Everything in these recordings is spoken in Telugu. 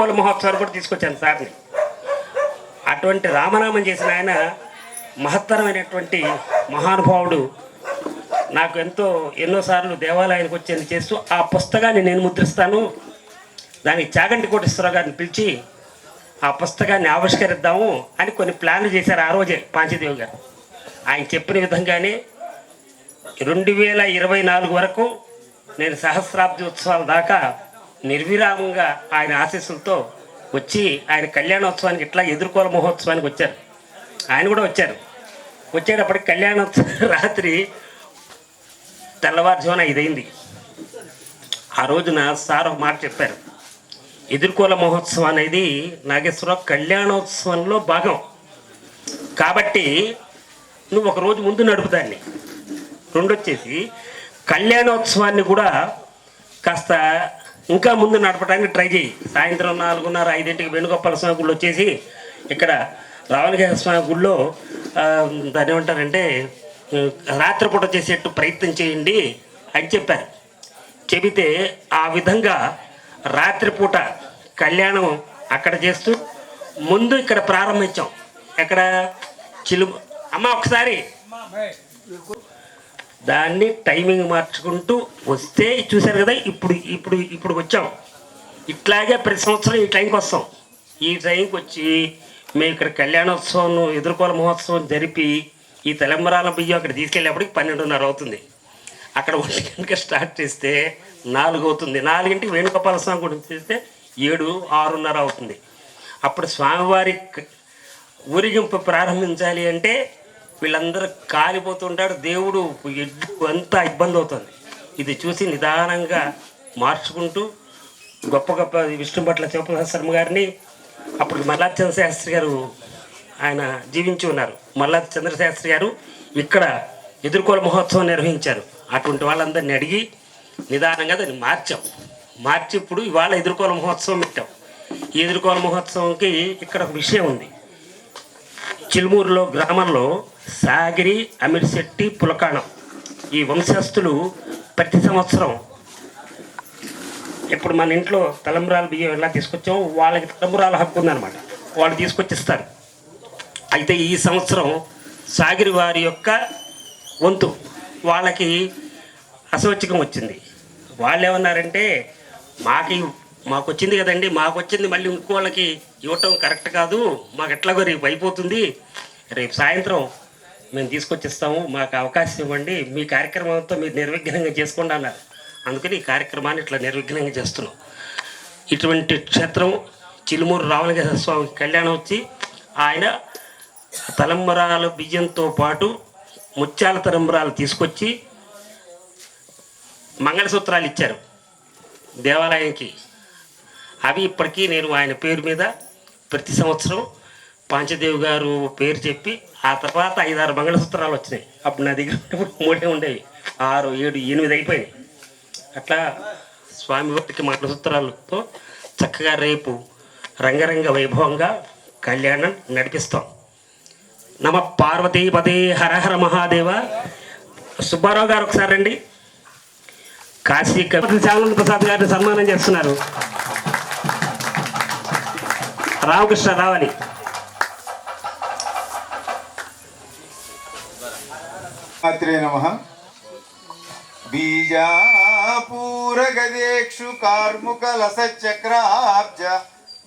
ఎదుర్కోల మహోత్సవాలు కూడా తీసుకొచ్చాను సార్ని. అటువంటి రామనామం చేసిన ఆయన మహత్తరమైనటువంటి మహానుభావుడు. నాకు ఎంతో ఎన్నోసార్లు దేవాలయానికి వచ్చేది చేస్తూ ఆ పుస్తకాన్ని నేను ముద్రిస్తాను. దానికి చాగంటి కోటేశ్వరరావు గారిని పిలిచి ఆ పుస్తకాన్ని ఆవిష్కరిద్దాము అని కొన్ని ప్లాన్లు చేశారు ఆ రోజే పాంచదేవి గారు. ఆయన చెప్పిన విధంగానే రెండు వేల ఇరవై నాలుగు వరకు నేను సహస్రాబ్ది ఉత్సవాల దాకా నిర్విరామంగా ఆయన ఆశీస్సులతో వచ్చి ఆయన కళ్యాణోత్సవానికి ఇట్లా ఎదుర్కోల మహోత్సవానికి వచ్చారు. ఆయన కూడా వచ్చారు. వచ్చేటప్పటికి కళ్యాణోత్సవం రాత్రి తెల్లవారుజామున ఇదైంది ఆ రోజున సార్ ఒక మాట చెప్పారు. ఎదుర్కోల మహోత్సవం అనేది నాగేశ్వరరావు కళ్యాణోత్సవంలో భాగం. కాబట్టి నువ్వు ఒక రోజు ముందు నడుపుదాన్ని రెండొచ్చేసి కళ్యాణోత్సవాన్ని కూడా కాస్త ఇంకా ముందు నడపడానికి ట్రై చేయి. సాయంత్రం నాలుగున్నర ఐదింటికి వేణుగోపాల స్వామి గుళ్ళు వచ్చేసి ఇక్కడ రావణగేశ్వర స్వామి గుళ్ళో ఆ, దాన్ని ఏమంటారంటే రాత్రిపూట చేసేట్టు ప్రయత్నం చేయండి అని చెప్పారు. చెబితే ఆ విధంగా రాత్రిపూట కళ్యాణం అక్కడ చేస్తూ ముందు ఇక్కడ ప్రారంభించాం. ఎక్కడ? చిలుము అమ్మ ఒకసారి. దాన్ని టైమింగ్ మార్చుకుంటూ వస్తే చూశారు కదా ఇప్పుడు ఇప్పుడు ఇప్పుడు వచ్చాం. ఇట్లాగే ప్రతి సంవత్సరం ఈ టైంకి వస్తాం. ఈ టైంకి వచ్చి మేము ఇక్కడ కళ్యాణోత్సవం ఎదుర్కోల మహోత్సవం జరిపి ఈ తలంబరాల బియ్యం అక్కడ తీసుకెళ్ళేప్పటికి పన్నెండున్నర అవుతుంది. అక్కడ ఒంటి గంటకి స్టార్ట్ చేస్తే నాలుగు అవుతుంది. నాలుగింటికి వేణుగోపాల స్వామి గుడి చేస్తే ఏడు ఆరున్నర అవుతుంది. అప్పుడు స్వామివారి ఊరిగింపు ఊరేగింపు ప్రారంభించాలి అంటే వీళ్ళందరూ కాలిపోతుంటాడు దేవుడు ఎడ్డు అంతా ఇబ్బంది అవుతుంది. ఇది చూసి నిదానంగా మార్చుకుంటూ గొప్ప గొప్ప విష్ణు భట్ల శివప్రసాద్ గారిని అప్పుడు మల్లాది చంద్రశాస్త్రి గారు ఆయన జీవించి ఉన్నారు. మల్లాది చంద్రశాస్త్రి గారు ఇక్కడ ఎదుర్కోల మహోత్సవం నిర్వహించారు. అటువంటి వాళ్ళందరినీ అడిగి నిదానంగా దాన్ని మార్చాం. మార్చి ఇప్పుడు ఇవాళ ఎదుర్కోల మహోత్సవం పెట్టాం. ఈ ఎదుర్కోల మహోత్సవంకి ఇక్కడ ఒక విషయం ఉంది. చిలుమూరులో గ్రామంలో సాగిరి అమిర్శెట్టి పులకాణం ఈ వంశస్థులు ప్రతి సంవత్సరం ఇప్పుడు మన ఇంట్లో తలంబరాల బియ్యం ఎలా తీసుకొచ్చామో వాళ్ళకి తలంబరాల హక్కు ఉందన్నమాట. వాళ్ళు తీసుకొచ్చిస్తారు. అయితే ఈ సంవత్సరం సాగిరి వారి యొక్క వంతు వాళ్ళకి అసౌచికం వచ్చింది. వాళ్ళు ఏమన్నారంటే మాకు మాకు వచ్చింది కదండి మాకు వచ్చింది మళ్ళీ ఇంకో వాళ్ళకి ఇవ్వటం కరెక్ట్ కాదు. మాకు ఎట్లాగో రేపు అయిపోతుంది. రేపు సాయంత్రం మేము తీసుకొచ్చిస్తాము. మాకు అవకాశం ఇవ్వండి. మీ కార్యక్రమంతో మీరు నిర్విఘ్నంగా చేసుకోండి అన్నారు. అందుకని ఈ కార్యక్రమాన్ని ఇట్లా నిర్విఘ్నంగా చేస్తున్నాం. ఇటువంటి క్షేత్రం చిలుమూరు రావణగేశ్వర స్వామి కళ్యాణం వచ్చి ఆయన తలంబరాల బియ్యంతో పాటు ముత్యాల తలంబరాలు తీసుకొచ్చి మంగళసూత్రాలు ఇచ్చారు దేవాలయానికి అవి ఇప్పటికీ నేను ఆయన పేరు మీద ప్రతి సంవత్సరం పాంచదేవి గారు పేరు చెప్పి ఆ తర్వాత ఐదారు మంగళసూత్రాలు వచ్చినాయి. అప్పుడు నా దగ్గర మూడే ఉండేవి. ఆరు ఏడు ఎనిమిది అయిపోయినాయి. అట్లా స్వామి స్వామివారికి మంగళసూత్రాలతో చక్కగా రేపు రంగరంగ వైభవంగా కళ్యాణం నడిపిస్తాం. నమ పార్వతీపతి హరహర మహాదేవ. సుబ్బారావు గారు ఒకసారి రండి. కాశీ శ్యామల ప్రసాద్ గారిని సన్మానం చేస్తున్నారు. రామకృష్ణ రావాలి. మాత్రే కార్ముకల సచక్రాబ్జ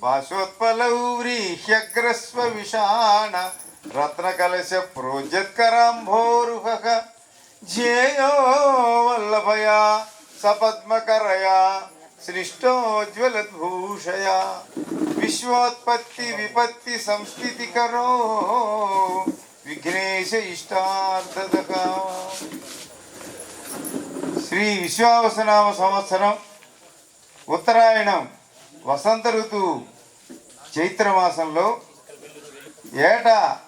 కార్ముకలసచక్రాబ్జ వ్రీహ్యగ్రస్వ విషాణ రత్నకలశ ప్రోజత్కరాంభోరుహ. ధ్యేయో వల్లభయా సపద్మకరయా సృష్టోజ్వలద్భూషయా విశ్వోత్పత్తి విపత్తి సంస్థితికరో. విఘ్నేశ ఇష్టార్థదక. శ్రీ విశ్వావసనామ సంవత్సరం. ఉత్తరాయణం వసంత ఋతువు చైత్రమాసంలో ఏటా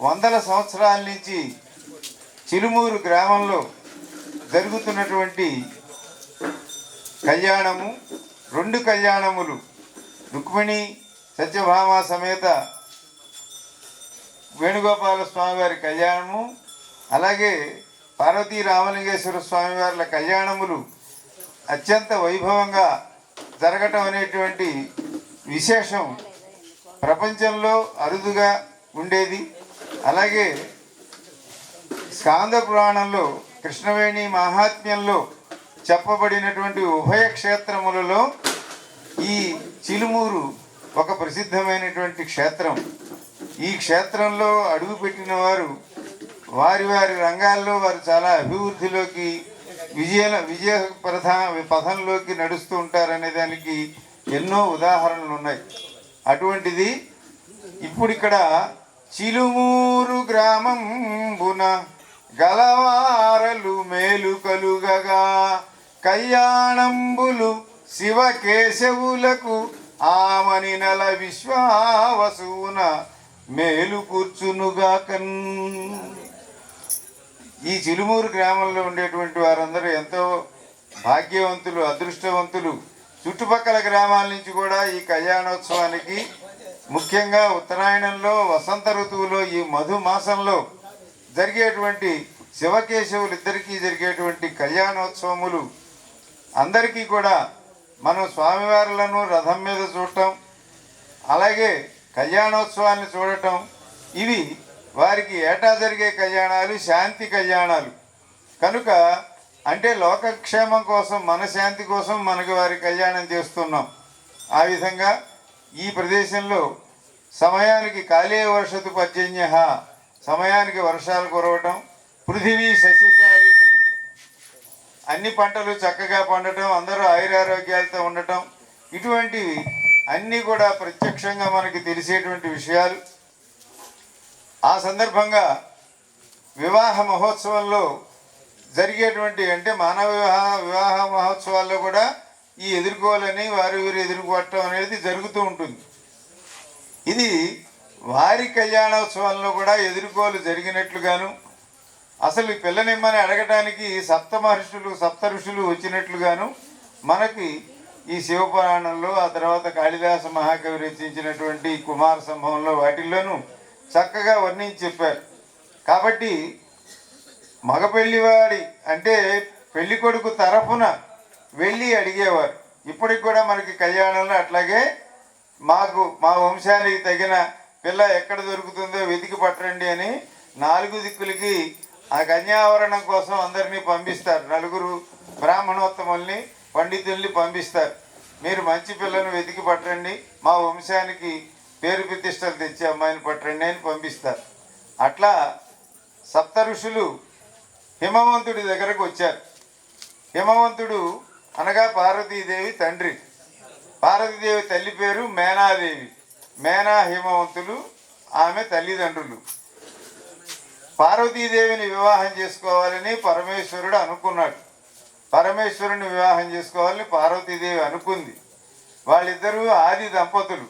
వందల సంవత్సరాల నుంచి చిలుమూరు గ్రామంలో జరుగుతున్నటువంటి కళ్యాణము రెండు కళ్యాణములు. రుక్మిణి సత్యభామ సమేత వేణుగోపాల స్వామివారి కళ్యాణము అలాగే పార్వతీ రామలింగేశ్వర స్వామివార్ల కళ్యాణములు అత్యంత వైభవంగా జరగటం అనేటువంటి విశేషం ప్రపంచంలో అరుదుగా ఉండేది. అలాగే స్కాంద పురాణంలో కృష్ణవేణి మహాత్మ్యంలో చెప్పబడినటువంటి ఉభయ క్షేత్రములలో ఈ చిలుమూరు ఒక ప్రసిద్ధమైనటువంటి క్షేత్రం. ఈ క్షేత్రంలో అడుగుపెట్టిన వారు వారి వారి రంగాల్లో వారు చాలా అభివృద్ధిలోకి విజయ విజయ ప్రధా పథంలోకి నడుస్తూ ఉంటారనే దానికి ఎన్నో ఉదాహరణలు ఉన్నాయి. అటువంటిది ఇప్పుడు ఇక్కడ చిలుమూరు గ్రామంబున గలవారలు మేలు కలుగగా కళ్యాణంబులు శివకేశవులకు ఆమని నల విశ్వావసూన మేలు కూర్చునుగాకన్. ఈ చిలుమూరు గ్రామంలో ఉండేటువంటి వారందరూ ఎంతో భాగ్యవంతులు అదృష్టవంతులు. చుట్టుపక్కల గ్రామాల నుంచి కూడా ఈ కళ్యాణోత్సవానికి ముఖ్యంగా ఉత్తరాయణంలో వసంత ఋతువులో ఈ మధు మాసంలో జరిగేటువంటి శివకేశవులు ఇద్దరికీ జరిగేటువంటి కళ్యాణోత్సవములు అందరికీ కూడా మనం స్వామివారులను రథం మీద చూడటం అలాగే కళ్యాణోత్సవాన్ని చూడటం ఇవి వారికి ఏటా జరిగే కళ్యాణాలు శాంతి కళ్యాణాలు. కనుక అంటే లోకక్షేమం కోసం మన శాంతి కోసం మనకి వారి కళ్యాణం చేస్తున్నాం. ఆ విధంగా ఈ ప్రదేశంలో సమయానికి కాలే వర్షతు పర్జన్య సమయానికి వర్షాలు కురవటం పృథివీ సస్యశాల అన్ని పంటలు చక్కగా పండటం అందరూ ఆయురారోగ్యాలతో ఉండటం ఇటువంటివి అన్నీ కూడా ప్రత్యక్షంగా మనకి తెలిసేటువంటి విషయాలు. ఆ సందర్భంగా వివాహ మహోత్సవంలో జరిగేటువంటి అంటే మానవ వివాహ వివాహ మహోత్సవాల్లో కూడా ఈ ఎదుర్కోవాలని వారు వీరు ఎదుర్కోవటం అనేది జరుగుతూ ఉంటుంది. ఇది వారి కళ్యాణోత్సవంలో కూడా ఎదుర్కోలు జరిగినట్లుగాను అసలు ఈ పిల్లనిమ్మని అడగటానికి సప్త మహర్షులు సప్త ఋషులు వచ్చినట్లుగాను మనకి ఈ శివపురాణంలో ఆ తర్వాత కాళిదాస మహాకవి రచించినటువంటి కుమార సంభవంలో వాటిల్లోనూ చక్కగా వర్ణించి చెప్పారు. కాబట్టి మగ పెళ్ళివాడి అంటే పెళ్ళి కొడుకు తరఫున వెళ్ళి అడిగేవారు. ఇప్పటికి కూడా మనకి కళ్యాణంలో అట్లాగే మాకు మా వంశానికి తగిన పిల్ల ఎక్కడ దొరుకుతుందో వెతికి పట్టండి అని నాలుగు దిక్కులకి ఆ కన్యావరణం కోసం అందరినీ పంపిస్తారు. నలుగురు బ్రాహ్మణోత్తముల్ని పండితుల్ని పంపిస్తారు. మీరు మంచి పిల్లను వెతికి పట్టండి. మా వంశానికి పేరు ప్రతిష్టలు తెచ్చి అమ్మాయిని పట్టండి అని పంపిస్తారు. అట్లా సప్త ఋషులు హిమవంతుడి దగ్గరకు వచ్చారు. హిమవంతుడు అనగా పార్వతీదేవి తండ్రి. పార్వతీదేవి తల్లి పేరు మేనాదేవి. మేనా హిమవంతులు ఆమె తల్లిదండ్రులు. పార్వతీదేవిని వివాహం చేసుకోవాలని పరమేశ్వరుడు అనుకున్నాడు. పరమేశ్వరుని వివాహం చేసుకోవాలని పార్వతీదేవి అనుకుంది. వాళ్ళిద్దరూ ఆది దంపతులు.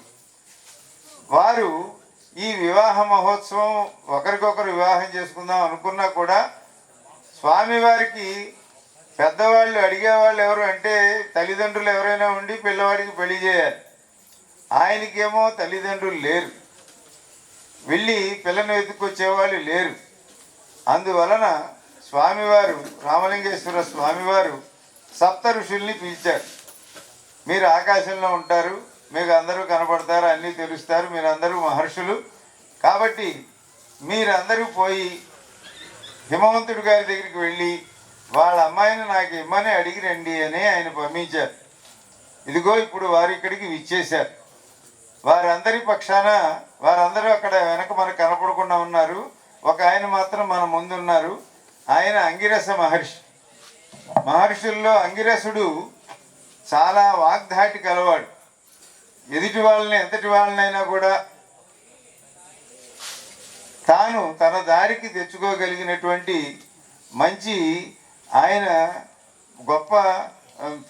వారు ఈ వివాహ మహోత్సవం ఒకరికొకరు వివాహం చేసుకుందాం అనుకున్నా కూడా స్వామివారికి పెద్దవాళ్ళు అడిగేవాళ్ళు ఎవరు అంటే తల్లిదండ్రులు ఎవరైనా ఉండి పిల్లవాడికి పెళ్ళి చేయాలి. ఆయనకేమో తల్లిదండ్రులు లేరు. వెళ్ళి పిల్లను వెతుక్కొచ్చేవాళ్ళు లేరు. అందువలన స్వామివారు రామలింగేశ్వర స్వామివారు సప్త ఋషుల్ని పిలిచారు. మీరు ఆకాశంలో ఉంటారు మీకు అందరూ కనపడతారు అన్నీ తెలుస్తారు మీరందరూ మహర్షులు. కాబట్టి మీరందరూ పోయి హిమవంతుడి గారి దగ్గరికి వెళ్ళి వాళ్ళ అమ్మాయిని నాకు ఇమ్మని అడిగి రండి అని ఆయన పంపించారు. ఇదిగో ఇప్పుడు వారు ఇక్కడికి విచ్చేశారు. వారందరి పక్షాన వారందరూ అక్కడ వెనక మనకు కనపడకుండా ఉన్నారు. ఒక ఆయన మాత్రం మన ముందున్నారు. ఆయన అంగిరస మహర్షి. మహర్షుల్లో అంగిరసుడు చాలా వాగ్ధాటి కలవాడు ఎదుటి వాళ్ళని ఎంతటి వాళ్ళనైనా కూడా తాను తన దారికి తెచ్చుకోగలిగినటువంటి మంచి ఆయన గొప్ప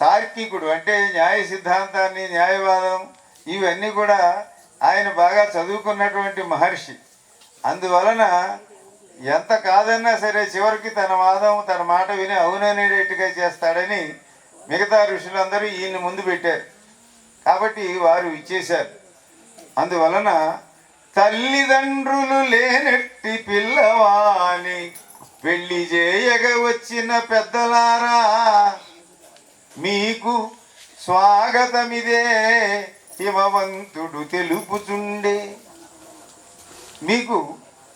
తార్కికుడు. అంటే న్యాయ సిద్ధాంతాన్ని న్యాయవాదం ఇవన్నీ కూడా ఆయన బాగా చదువుకున్నటువంటి మహర్షి. అందువలన ఎంత కాదన్నా సరే చివరికి తన వాదం తన మాట విని అవుననేటట్టుగా చేస్తాడని మిగతా ఋషులందరూ ఈయన ముందు పెట్టారు. కాబట్టి వారు ఇచ్చేశారు. అందువలన తల్లిదండ్రులు లేనట్టి పిల్లవాని పెళ్ళి చేయగ వచ్చిన పెద్దలారా మీకు స్వాగతమిదే హిమవంతుడు తెలుపుచుండే మీకు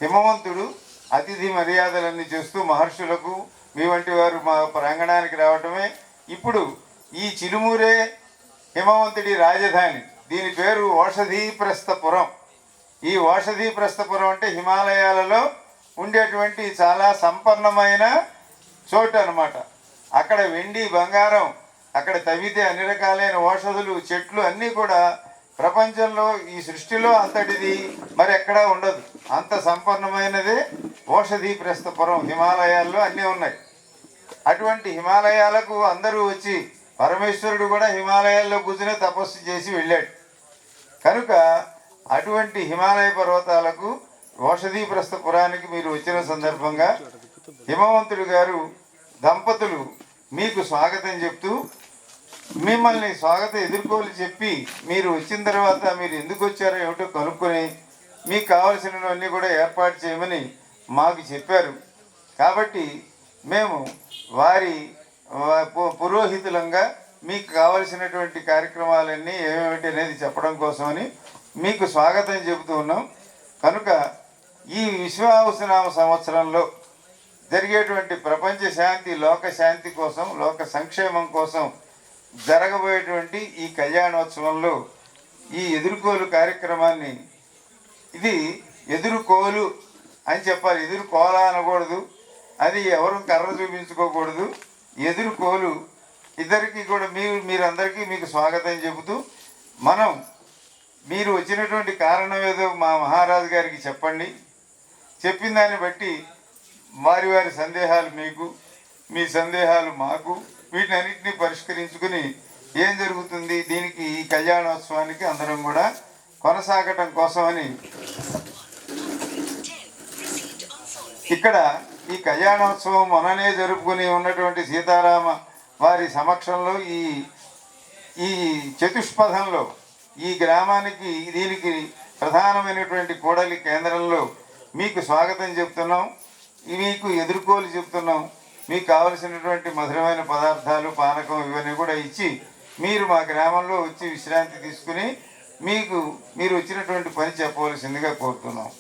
హిమవంతుడు అతిథి మర్యాదలన్నీ చేస్తూ మహర్షులకు మీ వంటి వారు మా ప్రాంగణానికి రావటమే. ఇప్పుడు ఈ చిలుమూరే హిమవంతుడి రాజధాని. దీని పేరు ఓషధీప్రస్థపురం. ఈ ఓషధీప్రస్థపురం అంటే హిమాలయాలలో ఉండేటువంటి చాలా సంపన్నమైన చోటు అన్నమాట. అక్కడ వెండి బంగారం అక్కడ తవ్వితే అన్ని రకాలైన ఓషధులు చెట్లు అన్నీ కూడా ప్రపంచంలో ఈ సృష్టిలో అంతటిది మరి ఎక్కడా ఉండదు. అంత సంపన్నమైనదే ఓషధి ప్రస్థపురం. హిమాలయాల్లో అన్నీ ఉన్నాయి. అటువంటి హిమాలయాలకు అందరూ వచ్చి పరమేశ్వరుడు కూడా హిమాలయాల్లో కూర్చుని తపస్సు చేసి వెళ్ళాడు. కనుక అటువంటి హిమాలయ పర్వతాలకు ఓషధి ప్రస్థపురానికి మీరు వచ్చిన సందర్భంగా హిమవంతుడు గారు దంపతులు మీకు స్వాగతం చెప్తూ మిమ్మల్ని స్వాగతం ఎదుర్కోలు చెప్పి మీరు వచ్చిన తర్వాత మీరు ఎందుకు వచ్చారో ఏమిటో కనుక్కొని మీకు కావలసినవన్నీ కూడా ఏర్పాటు చేయమని మాకు చెప్పారు. కాబట్టి మేము వారి పు- పురోహితులంగా మీకు కావలసినటువంటి కార్యక్రమాలన్నీ ఏమేమిటి అనేది చెప్పడం కోసమని మీకు స్వాగతం చెబుతూ ఉన్నాం. కనుక ఈ విశ్వావసనామ సంవత్సరంలో జరిగేటువంటి ప్రపంచ శాంతి లోక శాంతి కోసం లోక సంక్షేమం కోసం జరగబోయేటువంటి ఈ కళ్యాణోత్సవంలో ఈ ఎదుర్కోలు కార్యక్రమాన్ని ఇది ఎదురుకోలు అని చెప్పాలి. ఎదురుకోల అనకూడదు. అది ఎవరు కర్ర చూపించుకోకూడదు. ఎదురుకోలు ఇద్దరికి కూడా మీరు మీరందరికీ మీకు స్వాగతం చెబుతూ మనం మీరు వచ్చినటువంటి కారణం ఏదో మా మహారాజు గారికి చెప్పండి. చెప్పిన దాన్ని బట్టి వారి వారి సందేహాలు మీకు మీ సందేహాలు మాకు వీటినన్నింటినీ పరిష్కరించుకుని ఏం జరుగుతుంది? దీనికి ఈ కళ్యాణోత్సవానికి అందరం కూడా కొనసాగటం కోసమని ఇక్కడ ఈ కళ్యాణోత్సవం మొన్ననే జరుపుకుని ఉన్నటువంటి సీతారామ వారి సమక్షంలో ఈ ఈ చతుష్పథంలో ఈ గ్రామానికి దీనికి ప్రధానమైనటువంటి కూడలి కేంద్రంలో మీకు స్వాగతం చెప్తున్నాం. మీకు ఎదుర్కోలు చెప్తున్నాం. మీకు కావలసినటువంటి మధురమైన పదార్థాలు పానకం ఇవన్నీ కూడా ఇచ్చి మీరు మా గ్రామంలో వచ్చి విశ్రాంతి తీసుకుని మీకు మీరు వచ్చినటువంటి పని చెప్పవలసిందిగా కోరుతున్నాం.